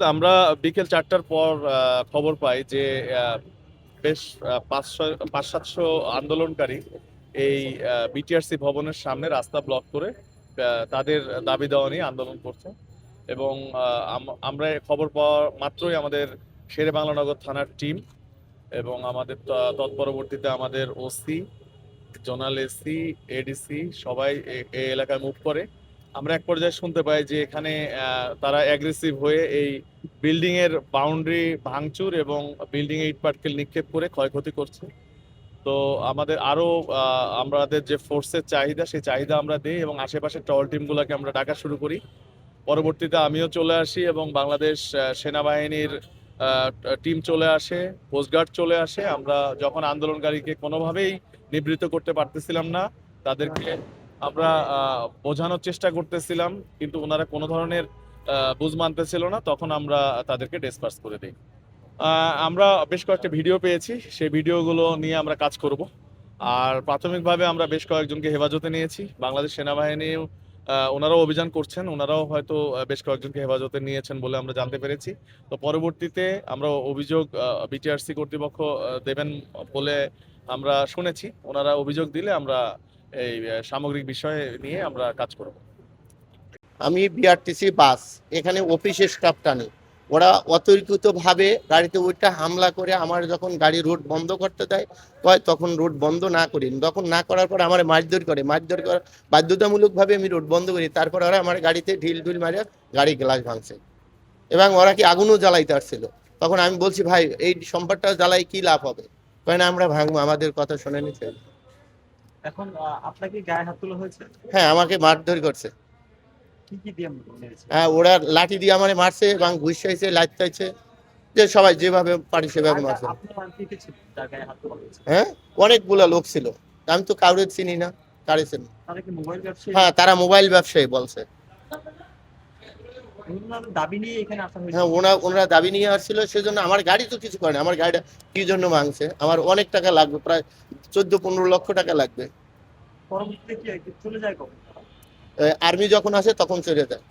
আমরা বিকেল চারটার পর খবর পাই যে বেশ পাঁচশো পাঁচ সাতশো আন্দোলনকারী এই বিটিআরসি ভবনের সামনে রাস্তা ব্লক করে তাদের দাবি দেওয়া নিয়ে আন্দোলন করছে। এবং আমরা খবর পাওয়া মাত্রই আমাদের শেরে বাংলানগর থানার টিম এবং আমাদের তৎপরবর্তীতে আমাদের ওসি জোনাল এসি এডিসি সবাই এ- এলাকায় মুভ করে। আমরা এক পর্যায়ে শুনতে পাই যে এখানে তারা অ্যাগ্রেসিভ হয়ে এই বিল্ডিং এর বাউন্ডারি ভাঙচুর এবং বিল্ডিং এ ইট পাটকেল নিক্ষেপ করে ক্ষয়ক্ষতি করছে। তো আমাদের আরও আমাদের যে ফোর্সের চাহিদা, সেই চাহিদা আমরা দিই এবং আশেপাশের টল টিমগুলোকে আমরা ডাকা শুরু করি। পরবর্তীতে আমিও চলে আসি এবং বাংলাদেশ সেনাবাহিনীর টিম চলে আসে কোস্টগার্ড চলে আসে। আমরা যখন আন্দোলনকারীকে কোনোভাবেই নিবৃত্ত করতে পারতেছিলাম না, তাদেরকে আমরা বোঝানোর চেষ্টা করতেছিলাম, কিন্তু ওনারা কোনো ধরনের বুঝ মানতেছিল না। তখন আমরা তাদেরকে ডিসপার্স করে দিই। আমরা বেশ কয়েকটা ভিডিও পেয়েছি। সেই ভিডিওগুলো নিয়ে আমরা কাজ করব। আর প্রাথমিকভাবে আমরা বেশ কয়েকজনকে হেফাজতে নিয়েছি। বাংলাদেশ সেনাবাহিনীও ওনারাও অভিযান করছেন। ওনারাও হয়তো বেশ কয়েকজনকে হেফাজতে নিয়েছেন বলে আমরা জানতে পেরেছি। তো পরবর্তীতে আমরা অভিযোগ বিটিআরসি কর্তৃপক্ষ দেবেন বলে আমরা শুনেছি। ওনারা অভিযোগ দিলে আমরা এই সামগ্রিক বিষয় নিয়ে আমরা কাজ করব। আমি বিআরটিসি বাস, এখানে অফিসের স্টাফটা নেই। ওরা অতর্কিতভাবে গাড়িতে ওইটা হামলা করে আমার যখন গাড়ি রুট বন্ধ করতে দেয়, কয় তখন রুট বন্ধ না করি। তখন না করার পর আমার মারধর করে, মারধর করা বাধ্যতামূলকভাবে আমি রুট বন্ধ করি। তারপর ওরা আমার গাড়িতে ঢিল ঢিল মারে গাড়ি গ্লাস ভাঙছে। এবং ওরা কি আগুনও জ্বালাইতে আসছিল? তখন আমি বলছি, ভাই, এই সম্পদটা জ্বালাই কি লাভ হবে? কয়, না, আমরা ভাঙবো, আমাদের কথা শুনে নিচ্ছে এখন আপনাকে গায়ে হাত তোলা হয়েছে? হ্যাঁ আমাকে মারধর করছে। কি কি দিয়ে মেরেছে হ্যাঁ ওরা লাঠি দিয়ে আমারে মারছে এবং ঘুষাইছে লাইতাইছে যে সবাই যেভাবে পারি সেভাবে মারছে। হ্যাঁ অনেকগুলা লোক ছিল। আমি তো কাউরে চিনি না কারে চিনি তারা কি মোবাইল ব্যবসায়ী? হ্যাঁ তারা মোবাইল ব্যবসায়ী বলছে ওনাদের দাবি নিয়ে এখানে আসা হয়েছে হ্যাঁ ওনা ওনারা দাবি নিয়ে আসছিল সেজন্য আমার গাড়ি তো কিছু করে না। আমার গাড়িটা কি জন্য ভাঙছে? আমার অনেক টাকা লাগবে প্রায় চোদ্দ পনেরো লক্ষ টাকা লাগবে। পরবর্তীতে কি? চলে যায় কখন? আর্মি যখন আসে তখন চলে যায়।